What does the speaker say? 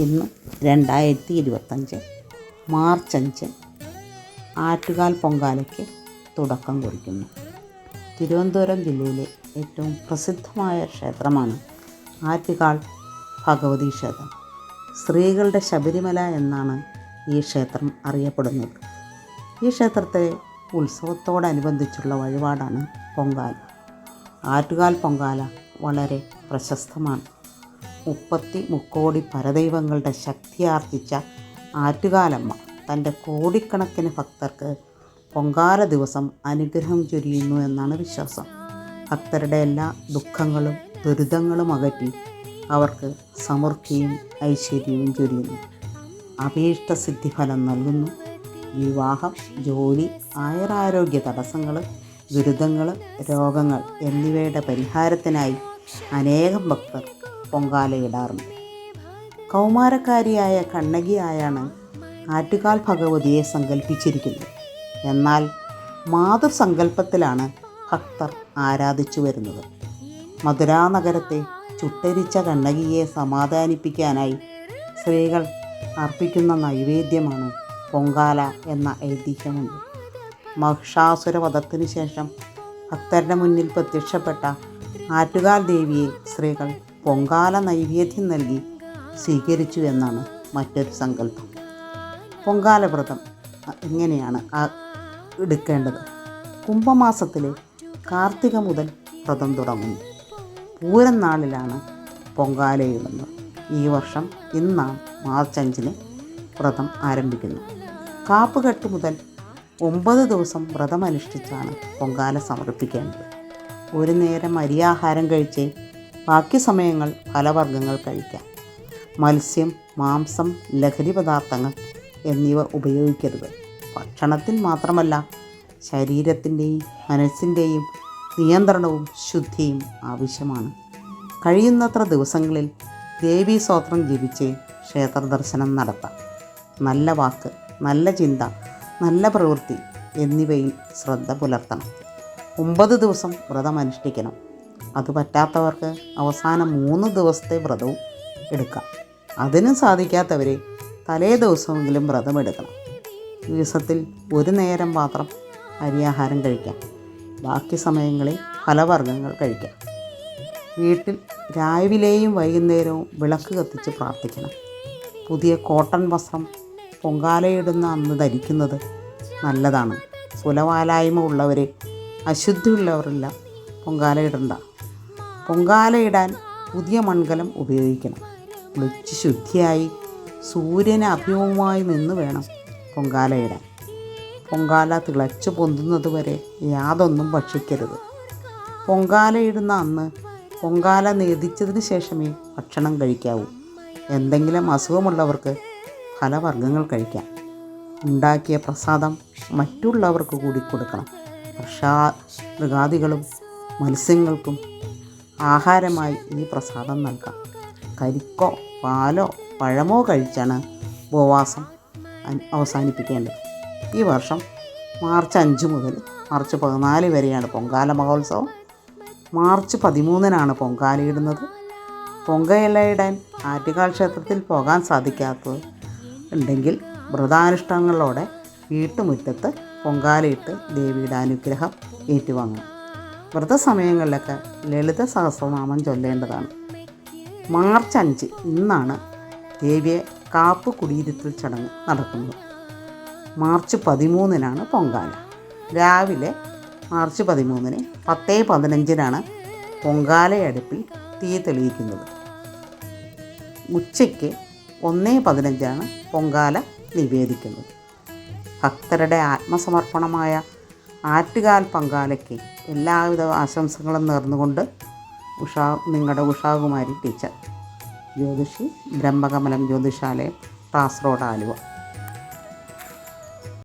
ഇന്ന് രണ്ടായിരത്തി ഇരുപത്തഞ്ച് മാർച്ച് അഞ്ച് ആറ്റുകാൽ പൊങ്കാലയ്ക്ക് തുടക്കം കുറിക്കുന്നു. തിരുവനന്തപുരം ജില്ലയിലെ ഏറ്റവും പ്രസിദ്ധമായ ക്ഷേത്രമാണ് ആറ്റുകാൽ ഭഗവതി ക്ഷേത്രം. സ്ത്രീകളുടെ ശബരിമല എന്നാണ് ഈ ക്ഷേത്രം അറിയപ്പെടുന്നത്. ഈ ക്ഷേത്രത്തെ ഉത്സവത്തോടനുബന്ധിച്ചുള്ള വഴിപാടാണ് പൊങ്കാല. ആറ്റുകാൽ പൊങ്കാല വളരെ പ്രശസ്തമാണ്. മുപ്പത്തി മുക്കോടി പരദൈവങ്ങളുടെ ശക്തിയാർജിച്ച ആറ്റുകാലമ്മ തന്റെ കോടിക്കണക്കിന് ഭക്തർക്ക് പൊങ്കാല ദിവസം അനുഗ്രഹം ചൊരിയുന്നു എന്നാണ് വിശ്വാസം. ഭക്തരുടെ എല്ലാ ദുഃഖങ്ങളും ദുരിതങ്ങളും അകറ്റി അവർക്ക് സമൃദ്ധിയും ഐശ്വര്യവും ചൊരിയുന്നു. അഭീഷ്ട സിദ്ധിഫലം നൽകുന്നു. വിവാഹം ജോലി ആയുരാരോഗ്യ തടസ്സങ്ങൾ ദുരിതങ്ങൾ രോഗങ്ങൾ എന്നിവയുടെ പരിഹാരത്തിനായി അനേകം ഭക്തർ പൊങ്കാലയിടാറുണ്ട്. കൗമാരക്കാരിയായ കണ്ണകിയായാണ് ആറ്റുകാൽ ഭഗവതിയെ സങ്കല്പിച്ചിരിക്കുന്നത് എന്നാൽ മാതൃസങ്കല്പത്തിലാണ് ഭക്തർ ആരാധിച്ചു വരുന്നത്. മധുരാ നഗരത്തെ ചുട്ടരിച്ച കണ്ണകിയെ സമാധാനിപ്പിക്കാനായി സ്ത്രീകൾ അർപ്പിക്കുന്ന നൈവേദ്യമാണ് പൊങ്കാല എന്ന ഐതിഹ്യമുണ്ട്. മഹിഷാസുരവധത്തിന് ശേഷം ഭക്തരുടെ മുന്നിൽ പ്രത്യക്ഷപ്പെട്ട ആറ്റുകാൽ ദേവിയെ സ്ത്രീകൾ പൊങ്കാല നൈവേദ്യം നൽകി സ്വീകരിച്ചു എന്നാണ് മറ്റൊരു സങ്കല്പം. പൊങ്കാല വ്രതം എങ്ങനെയാണ് എടുക്കേണ്ടത്? കുംഭമാസത്തിലെ കാർത്തിക മുതൽ വ്രതം തുടങ്ങുന്നു. പൂരം നാളിലാണ് പൊങ്കാലയിടുന്നത് ഈ വർഷം ഇന്നാണ് മാർച്ച് അഞ്ചിന് വ്രതം ആരംഭിക്കുന്നു കാപ്പുകെട്ട് മുതൽ ഒമ്പത് ദിവസം വ്രതമനുഷ്ഠിച്ചാണ് പൊങ്കാല സമർപ്പിക്കേണ്ടത്. ഒരു നേരം അരിയാഹാരം കഴിച്ച് ബാക്കി സമയങ്ങൾ ഫലവർഗങ്ങൾ കഴിക്കാം. മത്സ്യം മാംസം ലഹരി പദാർത്ഥങ്ങൾ എന്നിവ ഉപയോഗിക്കരുത്. ഭക്ഷണത്തിൽ മാത്രമല്ല ശരീരത്തിന്റെയും മനസ്സിന്റെയും നിയന്ത്രണവും ശുദ്ധിയും ആവശ്യമാണ്. കഴിയുന്നത്ര ദിവസങ്ങളിൽ ദേവീ സ്വോത്രം ജപിച്ച് ക്ഷേത്ര ദർശനം നടത്താം. നല്ല വാക്ക് നല്ല ചിന്ത നല്ല പ്രവൃത്തി എന്നിവയിൽ ശ്രദ്ധ പുലർത്തണം. ഒമ്പത് ദിവസം വ്രതം അനുഷ്ഠിക്കണം അത് പറ്റാത്തവർക്ക് അവസാനം മൂന്ന് ദിവസത്തെ വ്രതവും എടുക്കാം. അതിനും സാധിക്കാത്തവർ തലേ ദിവസമെങ്കിലും വ്രതം എടുക്കണം. ദിവസത്തിൽ ഒരു നേരം മാത്രം അരിയാഹാരം കഴിക്കാം. ബാക്കി സമയങ്ങളിൽ ഫലവർഗങ്ങൾ കഴിക്കാം. വീട്ടിൽ രാവിലെയും വൈകുന്നേരവും വിളക്ക് കത്തിച്ച് പ്രാർത്ഥിക്കണം. പുതിയ കോട്ടൺ വസ്ത്രം പൊങ്കാലയിടുന്ന അന്ന് ധരിക്കുന്നത് നല്ലതാണ്. കുലവാലായ്മ ഉള്ളവർ അശുദ്ധിയുള്ളവരെല്ലാം പൊങ്കാലയിടണ്ട. പൊങ്കാലയിടാൻ പുതിയ മൺകലം ഉപയോഗിക്കണം. കുളിച്ച് ശുദ്ധിയായി സൂര്യന് അഭിമുഖമായി നിന്ന് വേണം പൊങ്കാലയിടാൻ. പൊങ്കാല തിളച്ച് പൊന്തുന്നത് വരെ യാതൊന്നും ഭക്ഷിക്കരുത്. പൊങ്കാലയിടുന്ന അന്ന് പൊങ്കാല നേദിച്ചതിന് ശേഷമേ ഭക്ഷണം കഴിക്കാവൂ. എന്തെങ്കിലും അസുഖമുള്ളവർക്ക് ഫലവർഗങ്ങൾ കഴിക്കാം. ഉണ്ടാക്കിയ പ്രസാദം മറ്റുള്ളവർക്ക് കൂടി കൊടുക്കണം. പക്ഷാ മൃഗാദികളും മത്സ്യങ്ങൾക്കും ആഹാരമായി ഈ പ്രസാദം നൽകാം. കരിക്കോ പാലോ പഴമോ കഴിച്ചാണ് ഉപവാസം അവസാനിപ്പിക്കേണ്ടത്. ഈ വർഷം മാർച്ച് അഞ്ച് മുതൽ മാർച്ച് പതിനാല് വരെയാണ് പൊങ്കാല മഹോത്സവം. മാർച്ച് പതിമൂന്നിനാണ് പൊങ്കാലയിടുന്നത് പൊങ്കയിലയിടാൻ ആറ്റുകാൽ ക്ഷേത്രത്തിൽ പോകാൻ സാധിക്കാത്തത് ഉണ്ടെങ്കിൽ വ്രതാനുഷ്ഠാനങ്ങളോടെ വീട്ടുമുറ്റത്ത് പൊങ്കാലയിട്ട് ദേവിയുടെ അനുഗ്രഹം ഏറ്റുവാങ്ങണം വ്രതസമയങ്ങളിലൊക്കെ ലളിത സഹസ്രനാമം ചൊല്ലേണ്ടതാണ്. മാർച്ച് അഞ്ച് ഇന്നാണ് ദേവിയെ കാപ്പ് കുടിയിരുത്തൽ ചടങ്ങ് നടക്കുന്നത്. മാർച്ച് പതിമൂന്നിനാണ് പൊങ്കാല. രാവിലെ മാർച്ച് പതിമൂന്നിന് പത്തേ പതിനഞ്ചിനാണ് പൊങ്കാലയടുപ്പിൽ തീ തെളിയിക്കുന്നത്. ഉച്ചയ്ക്ക് ഒന്നേ പതിനഞ്ചാണ് പൊങ്കാല നിവേദിക്കുന്നത്. ഭക്തരുടെ ആത്മസമർപ്പണമായ ആറ്റുകാൽ പൊങ്കാലയ്ക്ക് എല്ലാവിധ ആശംസകളും നേർന്നുകൊണ്ട് ഉഷാ നിങ്ങളുടെ ഉഷാകുമാരി ടീച്ചർ. ജ്യോതിഷി ബ്രഹ്മകമലം ജ്യോതിഷാലയം റാസ് റോഡ് ആലുവ.